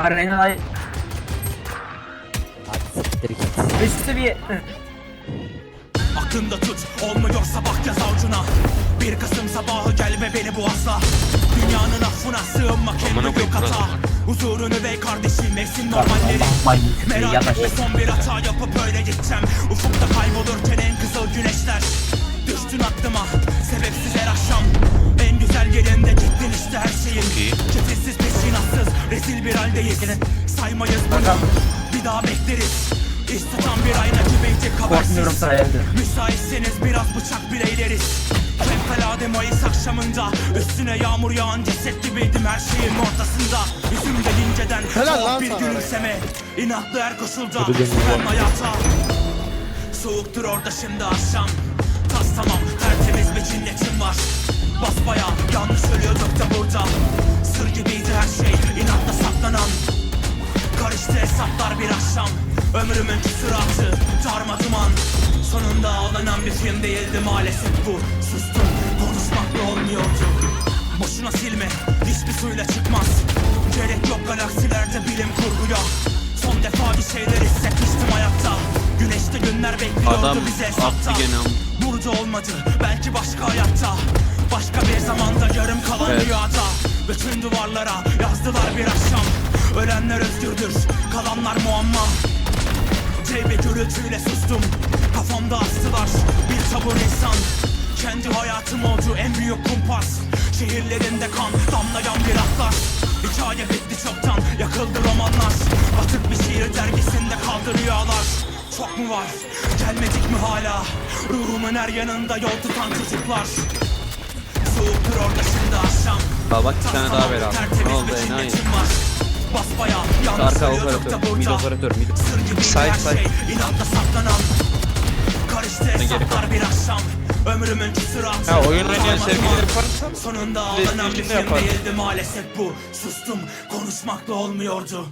Arena'yı Hadi siktir git. üst seviye. Aklında tut olmuyorsa bak yaz avucuna Bir Kasım sabahı gelme beni bu asla Dünyanın affına sığınma kendi büyük hata Huzurunu ve kardeşim mevsim normalleri. Merak Yataş. etme son bir hata yapıp öyle gideceğim Ufukta kaybolurken en kızıl güneşler bir haldeyiz Saymayız bunu. Bir daha bekleriz. İş tutan bir ayna gibiydi Korkmuyorum habersiz. Müsaitseniz biraz bıçak bileyleriz Fevkalade Mayıs akşamında Üstüne yağmur yağan ceset gibiydim her şeyin ortasında. Yüzümde inceden soğuk bir gülümseme. İnatlı her koşulda Son hayata. Soğuktur orada şimdi akşam. Tas tamam tertemiz bir cinnetim var. Basbaya yanlış ölüyorduk Hesaplar bir akşam Ömrümün küsuratı darma duman. Sonunda ağlanan bir film değildi maalesef bu. Sustum konuşmakla olmuyordu. Boşuna silme hiçbir suyla çıkmaz. Gerek yok galaksilerde bilim kurguya. Son defa bir şeyler hissetmiştim hayatta. Güneşte günler bekliyordu Adam bize hesapta Burada olmadı belki başka hayatta. Başka bir zamanda yarım kalan Evet. rüyada. Bütün duvarlara yazdılar bir akşam. Ölenler özgürdür kalanlar muamma. Bir gürültüyle sustum. Kafamda astılar bir tabur insan. Kendi hayatım oldu en büyük kumpas. Şehirlerinde kan damlayan bir atlas. Hikaye bitti çoktan yakıldı romanlar. Batık bir şiir dergisinde kaldı rüyalar. Çok mu var? Gelmedik mi hala? Ruhumun her yanında yol tutan çocuklar. Soğuktur orada şimdi akşam. Bak bir tane daha ver abi. Ne oldu? enayi? Yalnız Arka operatör. Mid operatör. Mid. Side, side. inatla saklanan Karıştı hesaplar bir akşam Ömrümün küsuratı Ha, oyun oynayan Darma sevgili duman. yaparsan Sonunda ağlanan bir film değildi maalesef bu Sustum konuşmakla olmuyordu